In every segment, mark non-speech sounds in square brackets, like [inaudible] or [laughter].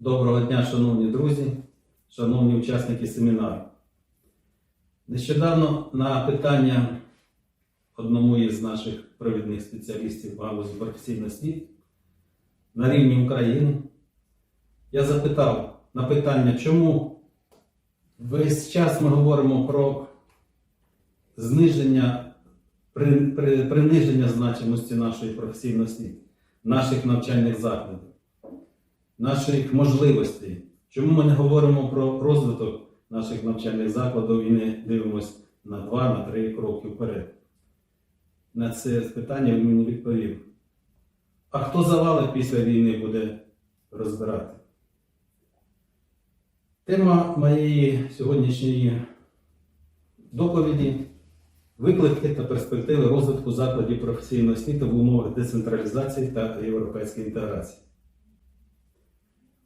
Доброго дня, шановні друзі, шановні учасники семінару. Нещодавно на питання одному із наших провідних спеціалістів галузі професійної освіти на рівні України я запитав на питання, чому весь час ми говоримо про зниження, при, при, приниження значимості нашої професійної освіти, наших навчальних закладів наших можливостей. Чому ми не говоримо про розвиток наших навчальних закладів і не дивимося на 2 на 3 кроки вперед? На це питання він мені відповів. А хто завали після війни буде розбирати? Тема моєї сьогоднішньої доповіді виклики та перспективи розвитку закладів професійної освіти в умовах децентралізації та європейської інтеграції.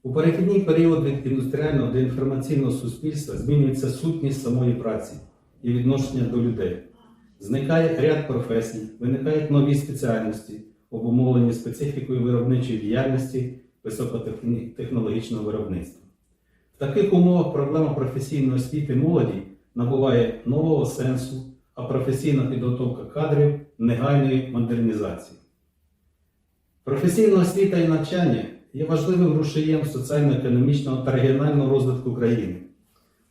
У перехідний період від індустріального до інформаційного суспільства змінюється сутність самої праці і відношення до людей. Зникає ряд професій, виникають нові спеціальності, обумовлені специфікою виробничої діяльності високотехнологічного виробництва. В таких умовах проблема професійної освіти молоді набуває нового сенсу, а професійна підготовка кадрів негайної модернізації. Професійна освіта і навчання є важливим рушієм соціально-економічного та регіонального розвитку країни.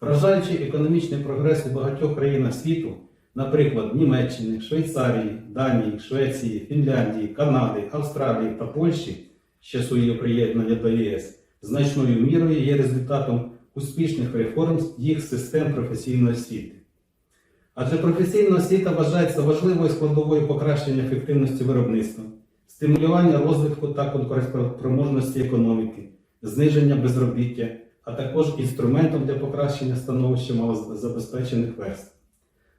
Вражаючи економічний прогрес у багатьох країнах світу, наприклад, Німеччини, Швейцарії, Данії, Швеції, Фінляндії, Канади, Австралії та Польщі з часу її приєднання до ЄС, значною мірою є результатом успішних реформ їх систем професійної освіти. Адже професійна освіта вважається важливою складовою покращення ефективності виробництва стимулювання розвитку та конкурентоспроможності економіки, зниження безробіття, а також інструментом для покращення становища малозабезпечених верств.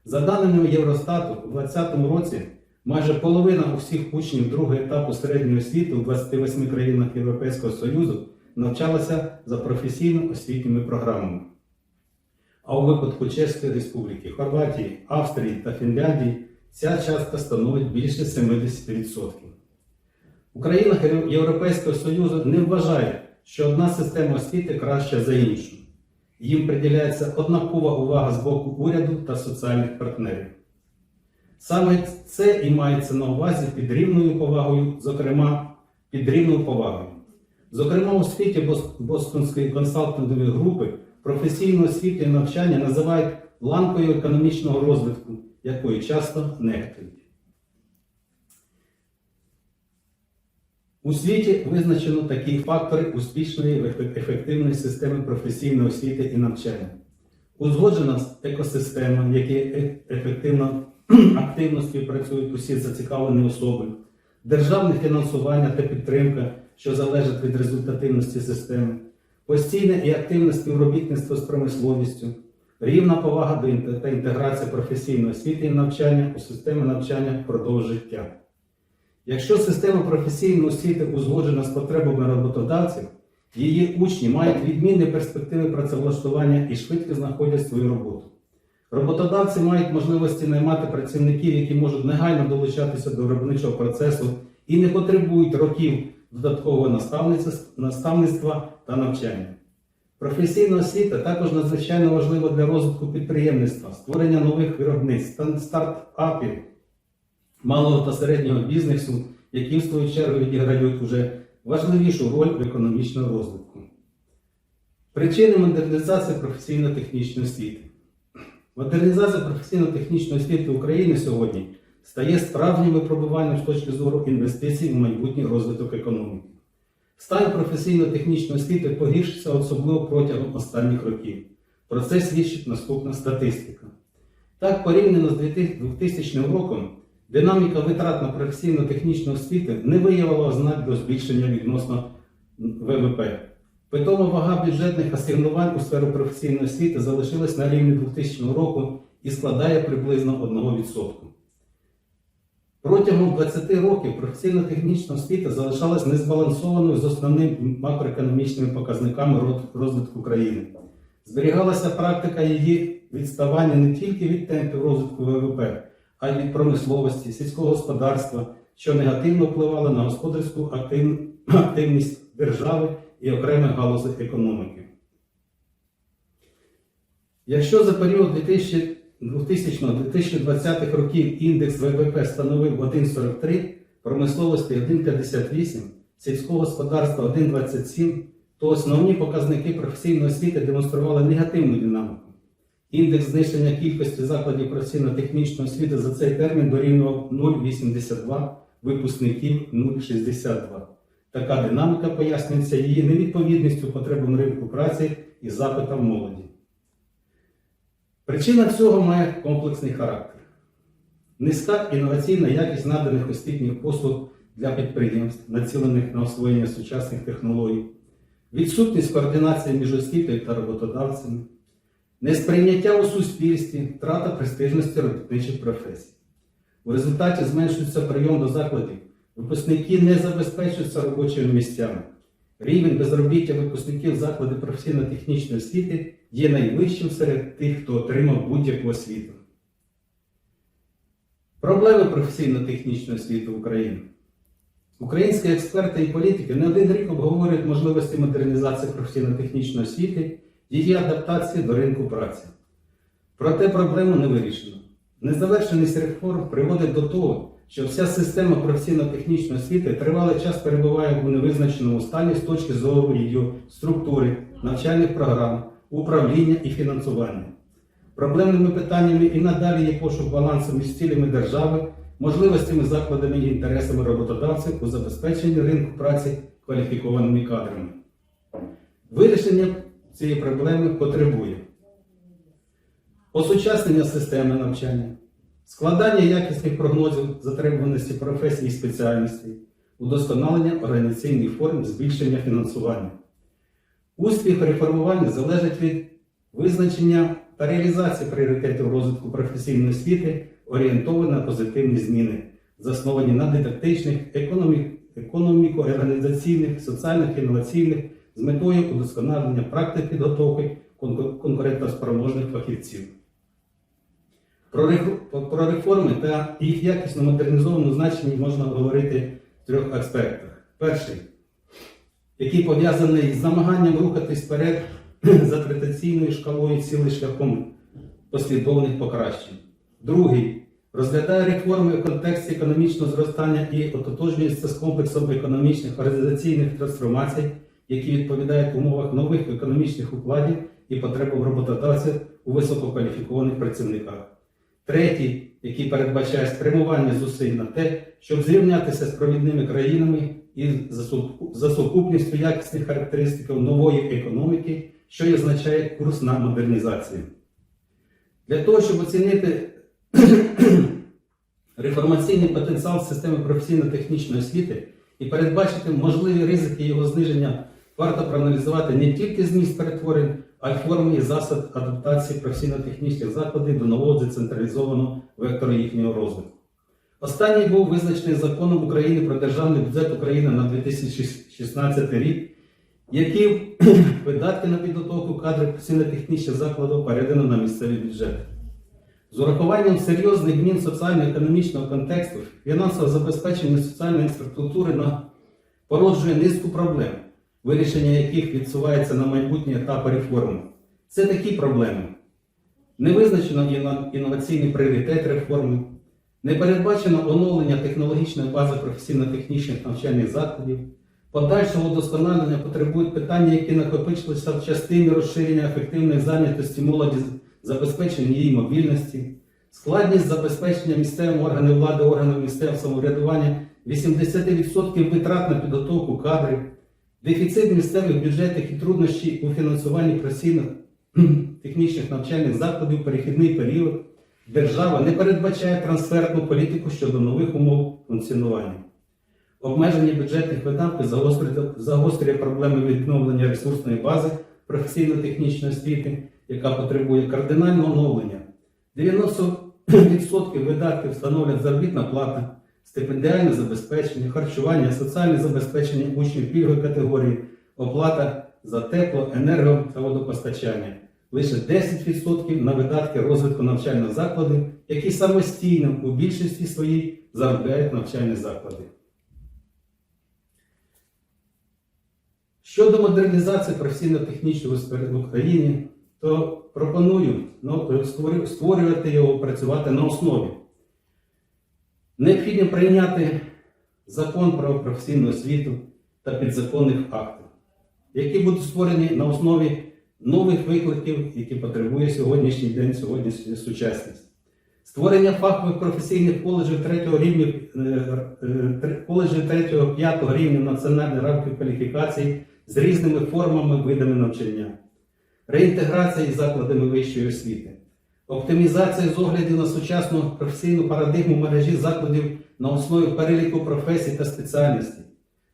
За даними Євростату, у 2020 році майже половина усіх учнів другого етапу середньої освіти у 28 країнах Європейського Союзу навчалися за професійно-освітніми програмами. А у випадку Чеської Республіки, Хорватії, Австрії та Фінляндії ця частка становить більше 70%. У країнах Європейського Союзу не вважають, що одна система освіти краща за іншу. Їм приділяється однакова увага з боку уряду та соціальних партнерів. Саме це і мається на увазі під рівною повагою, зокрема, під рівною повагою. Зокрема, у світі Бостонської консалтингової групи професійну освіту і навчання називають ланкою економічного розвитку, якої часто нехтують. У світі визначено такі фактори успішної ефективної системи професійної освіти і навчання. Узгоджена екосистема, в якій е, ефективно [clears throat] активно співпрацюють усі зацікавлені особи, державне фінансування та підтримка, що залежать від результативності системи, постійне і активне співробітництво з промисловістю, рівна повага та інтеграція професійної освіти і навчання у системи навчання впродовж життя. Якщо система професійної освіти узгоджена з потребами роботодавців, її учні мають відмінні перспективи працевлаштування і швидко знаходять свою роботу. Роботодавці мають можливості наймати працівників, які можуть негайно долучатися до виробничого процесу і не потребують років додаткового наставництва та навчання. Професійна освіта також надзвичайно важлива для розвитку підприємництва, створення нових виробництв, стартапів малого та середнього бізнесу, які в свою чергу відіграють уже важливішу роль в економічному розвитку. Причини модернізації професійно-технічної освіти. Модернізація професійно-технічної освіти України сьогодні стає справжнім випробуванням з точки зору інвестицій в майбутній розвиток економіки. Стан професійно-технічної освіти погіршився особливо протягом останніх років. Про це свідчить наступна статистика. Так, порівняно з 2000 роком, Динаміка витрат на професійно-технічну освіту не виявила ознак до збільшення відносно ВВП. Питома вага бюджетних асигнувань у сферу професійної освіти залишилась на рівні 2000 року і складає приблизно 1%. Протягом 20 років професійно-технічна освіта залишалась незбалансованою з основними макроекономічними показниками розвитку країни. Зберігалася практика її відставання не тільки від темпів розвитку ВВП а й від промисловості, сільського господарства, що негативно впливало на господарську [clears throat] активність держави і окремих галузей економіки. Якщо за період 2000 2000-2020 років індекс ВВП становив 1,43, промисловості 1,58, сільського господарства 1,27, то основні показники професійної освіти демонстрували негативну динаміку. Індекс знищення кількості закладів професійно-технічної освіти за цей термін дорівнював 0,82, випускників 0,62. Така динаміка пояснюється її невідповідністю потребам ринку праці і запитам молоді. Причина цього має комплексний характер. Низька інноваційна якість наданих освітніх послуг для підприємств, націлених на освоєння сучасних технологій, відсутність координації між освітою та роботодавцями, несприйняття у суспільстві, втрата престижності робітничих професій. У результаті зменшується прийом до закладів, випускники не забезпечуються робочими місцями. Рівень безробіття випускників закладів професійно-технічної освіти є найвищим серед тих, хто отримав будь-яку освіту. Проблеми професійно-технічної освіти в Україні. Українські експерти і політики не один рік обговорюють можливості модернізації професійно-технічної освіти, її адаптації до ринку праці. Проте проблему не вирішено. Незавершеність реформ приводить до того, що вся система професійно-технічної освіти тривалий час перебуває у невизначеному стані з точки зору її структури, навчальних програм, управління і фінансування. Проблемними питаннями і надалі є пошук балансу між цілями держави, можливостями, закладами і інтересами роботодавців у забезпеченні ринку праці кваліфікованими кадрами. Вирішення цієї проблеми потребує осучаснення системи навчання, складання якісних прогнозів затребуваності професій і спеціальностей, удосконалення організаційних форм, збільшення фінансування. Успіх реформування залежить від визначення та реалізації пріоритетів розвитку професійної освіти, орієнтовані на позитивні зміни, засновані на дидактичних, економі- економіко-організаційних, соціальних, інноваційних з метою удосконалення практик підготовки конку- конкурентоспроможних фахівців. Про, реформи та їх якісно модернізованому значенні можна говорити в трьох аспектах. Перший який пов'язаний з намаганням рухатись вперед [clears throat] за традиційною шкалою цілий шляхом послідовних покращень. Другий розглядає реформи в контексті економічного зростання і ототожнюється з комплексом економічних організаційних трансформацій, які відповідають умовах нових економічних укладів і потребам роботодавців у висококваліфікованих працівниках. Третій, який передбачає спрямування зусиль на те, щоб зрівнятися з провідними країнами і за сукупністю якісних характеристик нової економіки, що і означає курс на модернізацію. Для того, щоб оцінити [clears throat] реформаційний потенціал системи професійно-технічної освіти і передбачити можливі ризики його зниження, варто проаналізувати не тільки зміст перетворень, а й форми і засад адаптації професійно-технічних закладів до нового децентралізованого вектору їхнього розвитку. Останній був визначений законом України про державний бюджет України на 2016 рік, які видатки на підготовку кадрів професійно-технічних закладів передано на місцеві бюджети. З урахуванням серйозних змін соціально-економічного контексту, фінансового забезпечення соціальної інфраструктури породжує низку проблем, вирішення яких відсувається на майбутні етапи реформи. Це такі проблеми. Не визначено інноваційний пріоритет реформи, не передбачено оновлення технологічної бази професійно-технічних навчальних закладів, подальшого удосконалення потребують питання, які накопичилися в частині розширення ефективної зайнятості молоді, забезпечення її мобільності, складність забезпечення місцевими органами влади, органами місцевого самоврядування. 80% витрат на підготовку кадрів, дефіцит місцевих бюджетів і труднощі у фінансуванні професійно-технічних [clears throat] навчальних закладів перехідний період. Держава не передбачає трансферну політику щодо нових умов функціонування. Обмеження бюджетних видатків загострює проблеми відновлення ресурсної бази професійно-технічної освіти, яка потребує кардинального оновлення. 90% видатків становлять заробітна плата, стипендіальне забезпечення, харчування, соціальне забезпечення учнів пільгової категорії, оплата за тепло, енерго та водопостачання. Лише 10% на видатки розвитку навчальних закладів, які самостійно у більшості своїй заробляють навчальні заклади. Щодо модернізації професійно-технічної сфери в Україні, то пропоную ну, створювати його, працювати на основі. Необхідно прийняти закон про професійну освіту та підзаконних актів, які будуть створені на основі нових викликів, які потребує сьогоднішній день, сьогоднішня сучасність. Створення фахових професійних коледжів третього рівня, е, е, коледжів третього, п'ятого рівня національної рамки кваліфікацій з різними формами видами навчання, реінтеграція із закладами вищої освіти, оптимізація з огляду на сучасну професійну парадигму мережі закладів на основі переліку професій та спеціальностей,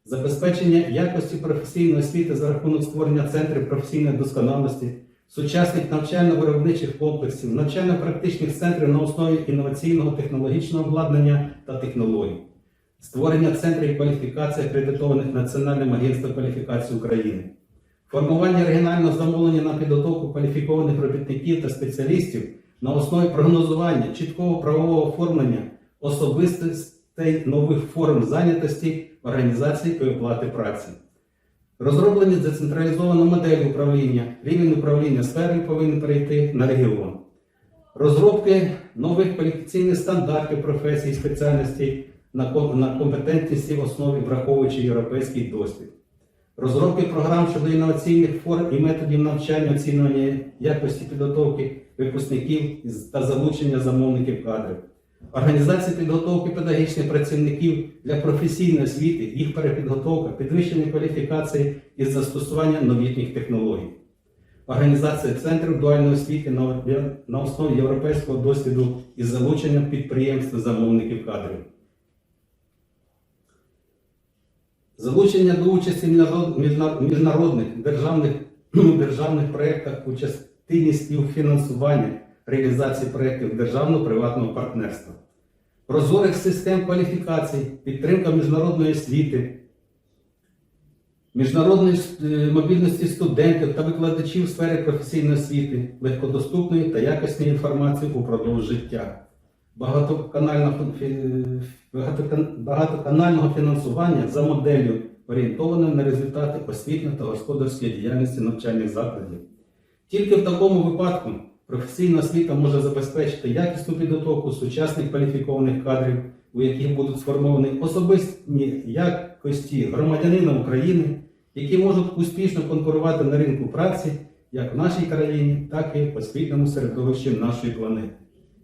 забезпечення якості професійної освіти за рахунок створення центрів професійної досконалості, сучасних навчально-виробничих комплексів, навчально-практичних центрів на основі інноваційного технологічного обладнання та технологій, створення центрів кваліфікації, акредитованих Національним агентством кваліфікації України, формування регіонального замовлення на підготовку кваліфікованих робітників та спеціалістів на основі прогнозування чіткого правового оформлення особистостей нових форм зайнятості, організації і оплати праці. Розроблені децентралізовану модель управління, рівень управління сфери повинен перейти на регіон. Розробки нових кваліфікаційних стандартів професій спеціальностей на компетентності в основі, враховуючи європейський досвід. Розробки програм щодо інноваційних форм і методів навчання, оцінювання якості підготовки випускників та залучення замовників кадрів. Організація підготовки педагогічних працівників для професійної освіти, їх перепідготовка, підвищення кваліфікації із застосування новітніх технологій. Організація центрів дуальної освіти на основі європейського досвіду із залученням підприємств замовників кадрів. Залучення до участі в міжнародних державних, [clears throat] державних проєктах у частині співфінансування реалізації проєктів державно-приватного партнерства, прозорих систем кваліфікацій, підтримка міжнародної освіти, міжнародної е, мобільності студентів та викладачів в сфері професійної освіти, легкодоступної та якісної інформації упродовж життя, багатоканального, фінансування за моделлю, орієнтованою на результати освітньої та господарської діяльності навчальних закладів. Тільки в такому випадку професійна освіта може забезпечити якісну підготовку сучасних кваліфікованих кадрів, у яких будуть сформовані особисті якості громадянина України, які можуть успішно конкурувати на ринку праці як в нашій країні, так і в освітньому середовищі нашої планети.